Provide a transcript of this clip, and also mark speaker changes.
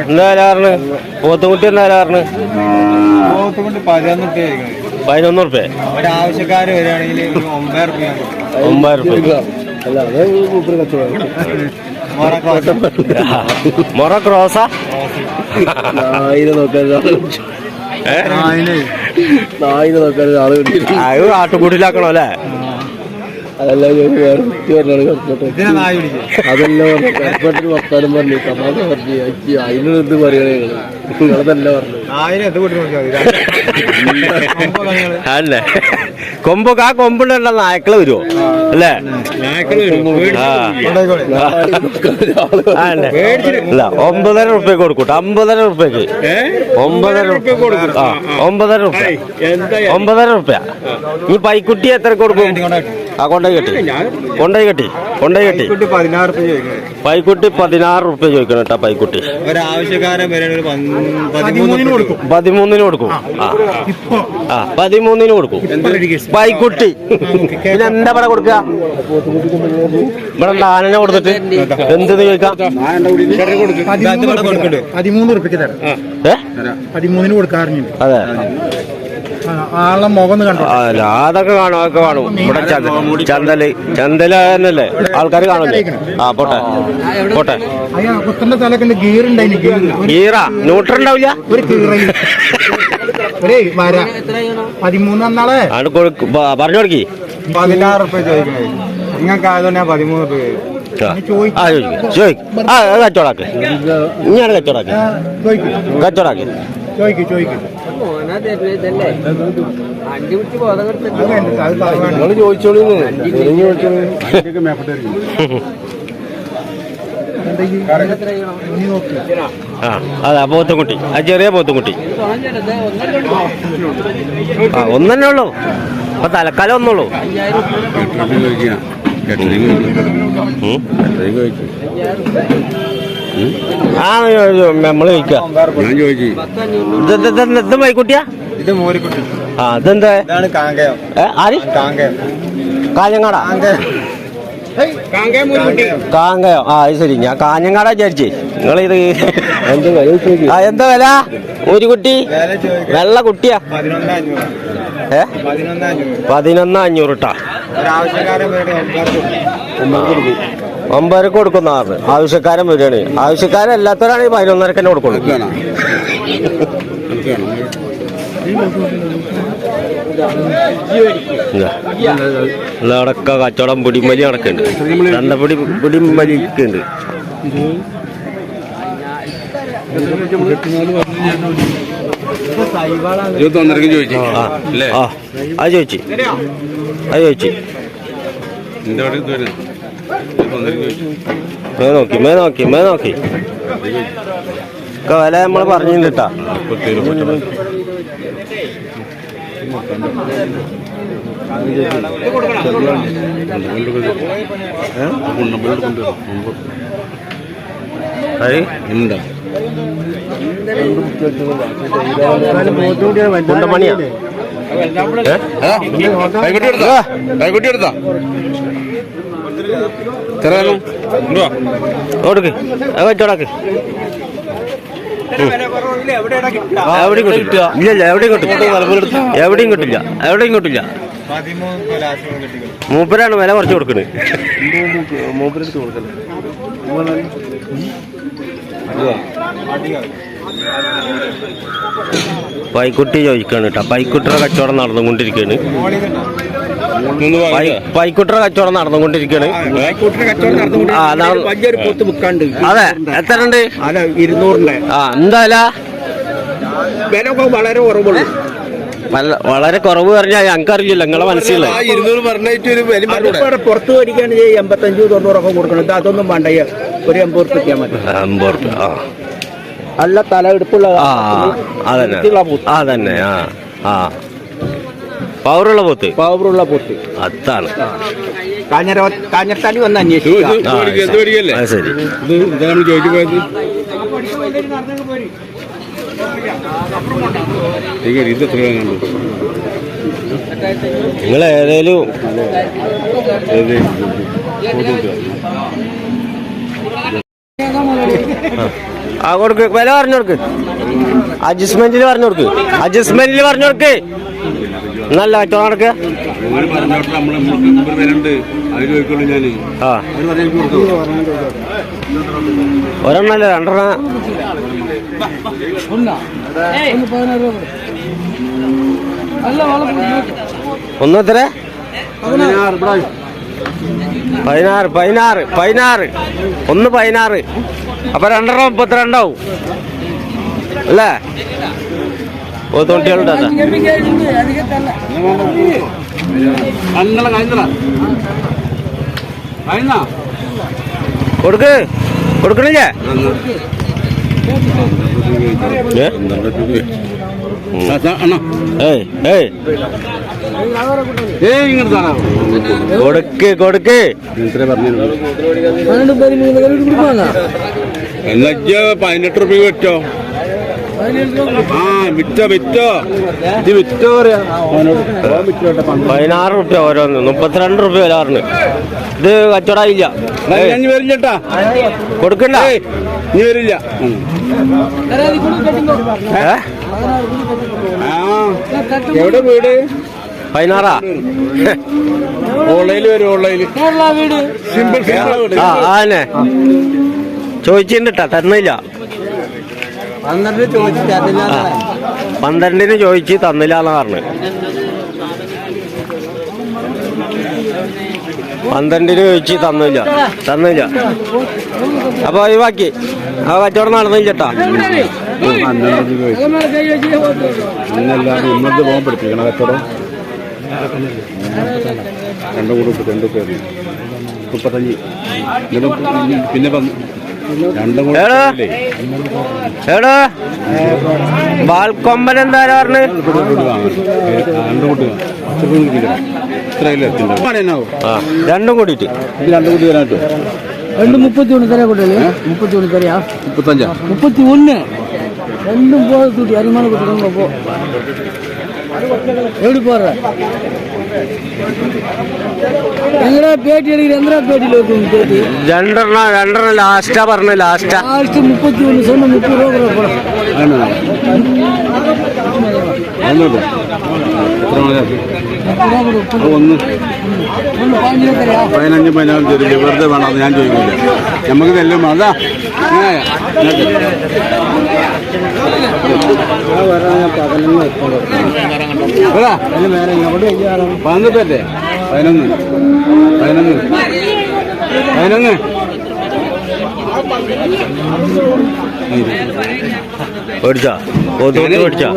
Speaker 1: എന്താ വിലാറിന് പോത്തുകുട്ടി
Speaker 2: കൊണ്ട് പതിനൊന്ന് റുപ്യ വരികയാണെങ്കിൽ ഒമ്പത്
Speaker 1: മൊറ ക്രോസാ.
Speaker 3: നായിനെ നോക്കാൻ
Speaker 1: ആട്ടുകൂട്ടിലാക്കണോ അല്ലേ?
Speaker 3: അതെല്ലാം വേറെ പറഞ്ഞാണ് പറഞ്ഞു വർത്താനം പറഞ്ഞു. തമാശ പറഞ്ഞു. പറയണേ നിങ്ങളതല്ല പറഞ്ഞു
Speaker 1: അല്ലേ? കൊമ്പൊക്കെ ആ കൊമ്പുണ്ടല്ല നായക്കൾ വരുമോ അല്ലേ? അല്ല? ഒമ്പതര റുപ്യ കൊടുക്കൂട്ടോ. അമ്പതര റുപ്യക്ക് ഒമ്പതര റുപ്യ ആ ഒമ്പതര റുപ്യ ഒമ്പതര റുപ്യ ഈ പൈക്കുട്ടി എത്ര കൊടുക്കും? ആ കൊണ്ടോയി കെട്ടി. കൊണ്ടോയി കെട്ടി. കൊണ്ടോയി കെട്ടി. പൈക്കുട്ടി പതിനാറ് റുപ്യ ചോദിക്കണം. കേട്ടോ പൈക്കുട്ടി.
Speaker 2: പതിമൂന്നിന് കൊടുക്കും.
Speaker 1: ആ പതിമൂന്നിന് കൊടുക്കും. പൈക്കുട്ടി. പിന്നെ എന്താ ഇവിടെ കൊടുക്കുക? ഇവിടെ ആനനെ കൊടുത്തിട്ട് എന്തെന്ന് ചോദിക്കാം?
Speaker 4: പതിമൂന്ന് ഉറുപ്പിക്ക് തരാം പതിമൂന്നിന് കൊടുക്കാറുണ്ട്
Speaker 1: അതെ.
Speaker 4: ആളെ മുഖം കണ്ടോ?
Speaker 1: അല്ല അതൊക്കെ കാണും അതൊക്കെ കാണും. ഇവിടെ ചന്ത ചന്തൽ ചന്തല തന്നെയല്ലേ? ആൾക്കാർ കാണൂലേ ആ പോട്ടെ. പോട്ടെ.
Speaker 4: ഗീറാ കുത്തന്റെ ഗീർ
Speaker 1: ന്യൂട്രൽ ഉണ്ടാവില്ല?
Speaker 4: ഒരു പതിമൂന്ന്
Speaker 1: പറഞ്ഞു കൊടുക്കി.
Speaker 2: പതിനാറ് റുപ്യ ചോദിക്കുന്നത് നിങ്ങൾക്ക് ആയതുകൊണ്ട് ഞാൻ പതിമൂന്ന് റുപ്യ
Speaker 1: കച്ചവടാക്ക് ഇങ്ങനെ കച്ചവടാക്ക് കച്ചവടാക്ക്
Speaker 4: ചോദിക്കും ചോദിക്കും.
Speaker 3: നിങ്ങൾ ചോദിച്ചോളൂ
Speaker 1: ആ അതാ പോത്തുംകുട്ടി. ആ ചെറിയ പോത്തുംകുട്ടി. ആ ഒന്നെ ഉള്ളൂ? അപ്പൊ തലക്കാലം ഒന്നുള്ളൂ. ആ നമ്മൾ കഴിക്കാം ഇത് മൈക്കുട്ടിയാ
Speaker 2: മോരിക്കുട്ടി.
Speaker 1: ആ ഇതെന്താ?
Speaker 2: ഇതാണ് കാങ്കയം.
Speaker 1: ഏ ആര്?
Speaker 2: കാങ്കയം.
Speaker 1: കാഞ്ഞങ്ങാടാ?
Speaker 2: കാങ്കയം.
Speaker 1: ആ അത് ശരി. ഞാൻ കാഞ്ഞങ്ങാടാ വിചാരിച്ചേ.
Speaker 3: നിങ്ങൾ ഇത് ചോദിക്കും
Speaker 1: ആ എന്താ വില? ഒരു കുട്ടി വെള്ള കുട്ടിയാ?
Speaker 2: പതിനൊന്ന് അഞ്ഞൂറ്.
Speaker 1: ഏ?
Speaker 2: പതിനൊന്ന് അഞ്ഞൂറ്.
Speaker 1: പതിനൊന്ന് അഞ്ഞൂറ് ട്ടാ. ഒമ്പതരക്ക് കൊടുക്കുന്ന ആറ്. ആവശ്യക്കാരൻ വരികയാണ്. ആവശ്യക്കാരൻ അല്ലാത്തവരാണെങ്കിൽ പതിനൊന്നരക്ക് തന്നെ കൊടുക്കുള്ളൂ. അവിടൊക്കെ കച്ചവടം പിടിമലി നടക്കുന്നുണ്ട്. രണ്ടപിടി പിടിമലിക്കുണ്ട്
Speaker 5: ഇരുപത്തൊന്നരക്ക് ചോദിച്ചു.
Speaker 1: ആ ചോദിച്ചു ആ ചോദിച്ചു. മേ നോക്കി മേ നോക്കി മേ നോക്കി. വില നമ്മൾ പറഞ്ഞിട്ടാ കുണ്ടമണിയാ?
Speaker 5: കൈകുട്ടി എടുത്താ? കൈകുട്ടി എടുത്താ? തരാനോ
Speaker 1: അത് കച്ചവടാക്ക് എവിടെയും കിട്ടില്ല. ഇല്ല മൂപ്പരാണ് വില കുറച്ച് കൊടുക്കുന്നത്
Speaker 3: കൊടുക്കല്ലേ
Speaker 1: പൈക്കുട്ടി ചോദിക്കാണ് കേട്ടോ. പൈക്കുട്ടിയുടെ കച്ചവടം നടന്നുകൊണ്ടിരിക്കുകയാണ്.
Speaker 5: മൂന്ന്
Speaker 1: പൈ പൈക്കുട്ടിയുടെ കച്ചവടം നടന്നുകൊണ്ടിരിക്കുകയാണ്. അതെ എത്ര ഉണ്ട്
Speaker 4: ഇരുന്നൂറിന്റെ
Speaker 1: ആ എന്തായാലും വില?
Speaker 4: വളരെ കുറവുള്ളൂ.
Speaker 1: വളരെ കുറവ് പറഞ്ഞാൽ ഞങ്ങൾക്ക് അറിയില്ല നിങ്ങളെ
Speaker 4: മനസ്സിലായി. പുറത്ത് മേടിക്കാൻ എൺപത്തഞ്ച് തൊണ്ണൂറൊക്കെ കൊടുക്കണം. ഇത് അതൊന്നും വേണ്ട ഒരു എൺപത് ഉറുപ്പിക്കാൻ മതി. നല്ല തല എടുപ്പുള്ള
Speaker 1: ആ അതന്നെ. അതന്നെ ആ ആ. പവറുള്ള പോത്ത്.
Speaker 4: പവറുള്ള പോത്ത്.
Speaker 1: അതാണ്.
Speaker 4: കാഞ്ഞര കാഞ്ഞത്താലി വന്ന് അന്വേഷിക്കുക.
Speaker 1: ശരി. നിങ്ങൾ ഏതേലും
Speaker 5: ഏത്?
Speaker 1: ആ കൊടുക്ക്. വില പറഞ്ഞു കൊടുക്ക്. അഡ്ജസ്റ്റ്മെന്റിൽ പറഞ്ഞു കൊടുക്ക്. അഡ്ജസ്റ്റ്മെന്റിൽ പറഞ്ഞു കൊടുക്ക്. നല്ല
Speaker 5: എനിക്ക് കൊടുത്തു?
Speaker 1: ഒരെണ്ണല്ല രണ്ടെണ്ണം. ഒന്ന്? എത്ര? പതിനാറ് പതിനാറ് പതിനാറ്. ഒന്ന് പതിനാറ്. അപ്പൊ രണ്ടെണ്ണം മുപ്പത്തിരണ്ടാവും. അല്ലേ?
Speaker 5: കഴിഞ്ഞ കഴിഞ്ഞ
Speaker 1: കൊടുക്ക്. കൊടുക്കണില്ലേ? കൊടുക്ക് കൊടുക്ക്.
Speaker 5: പതിനെട്ട് റുപ്യ വെച്ചോ. ആ വിറ്റോ വിറ്റോ. ഇത് വിറ്റോ പറയാ.
Speaker 1: പതിനാറ് റുപ്യ ഓരോന്ന് മുപ്പത്തിരണ്ട് റുപ്യ വരാറുണ്ട് ഇത് കച്ചവടമായില്ല ഏയ്,
Speaker 5: ഞാൻ വരില്ലട്ടാ
Speaker 1: കൊടുക്കണ്ട.
Speaker 5: നീ വരില്ല. എവിടെ വീട്?
Speaker 1: പതിനാറാ?
Speaker 5: ഓൺലൈനിൽ വരും ഓൺലൈനിൽ. സിമ്പിൾ
Speaker 1: ആ ആനെ ചോദിച്ചിട്ടാ തന്നില്ല
Speaker 2: പന്ത്രണ്ട് ചോദിച്ചിട്ട് അതില്ല
Speaker 1: ആ പന്ത്രണ്ടിന് ചോദിച്ച് തന്നില്ല എന്ന് പറഞ്ഞു. പന്ത്രണ്ടിന് ചോദിച്ച് തന്നില്ല തന്നില്ല. അപ്പൊ ഒഴിവാക്കി ആ കച്ചവടം നടന്നില്ലട്ടാ
Speaker 5: ഇന്നത്തെ പോകാൻ പഠിപ്പിക്കണം കച്ചവടം? രണ്ടും കൂടെ രണ്ട് പേര് മുപ്പത്തഞ്ച്. പിന്നെ
Speaker 1: എടോ. വാൽക്കൊമ്പൻ എന്താ പറഞ്ഞു?
Speaker 5: രണ്ടും
Speaker 1: കൂടിയിട്ട്
Speaker 5: രണ്ടും കൂടി വരാട്ടോ
Speaker 3: രണ്ട് മുപ്പത്തി ഒന്ന് തരാ കൂട്ടല്ലേ മുപ്പത്തി ഒന്ന് തരാ.
Speaker 5: മുപ്പത്തഞ്ചാ?
Speaker 3: മുപ്പത്തി ഒന്ന്. രണ്ടും പോകാതെ കൂട്ടി അരിമാനം കൂട്ടി പോ எப்படி போடுற எங்கடா பேட்டி எடுக்கிற எந்தடா பேட்டியில் இருக்கு பேட்டி
Speaker 1: രണ്ടെണ്ണം രണ്ടെണ്ണം ലാസ്റ്റാ പറഞ്ഞു ലാസ്റ്റാ
Speaker 3: லாஸ்ட் முப்பத்தி ஒன்று சொன்ன முப்பது ரூபா கூட
Speaker 5: ഒന്ന് പതിനഞ്ച് പതിനാറ് ചോദിക്കില്ല വെറുതെ വേണം ഞാൻ ചോദിക്കില്ല. നമുക്ക് തെല്ലും അതാ പതിനെട്ടല്ലേ പതിനൊന്ന്. പതിനൊന്ന്. പതിനൊന്ന്.
Speaker 1: മേടിച്ചാ തോന്നി മേടിച്ചാ.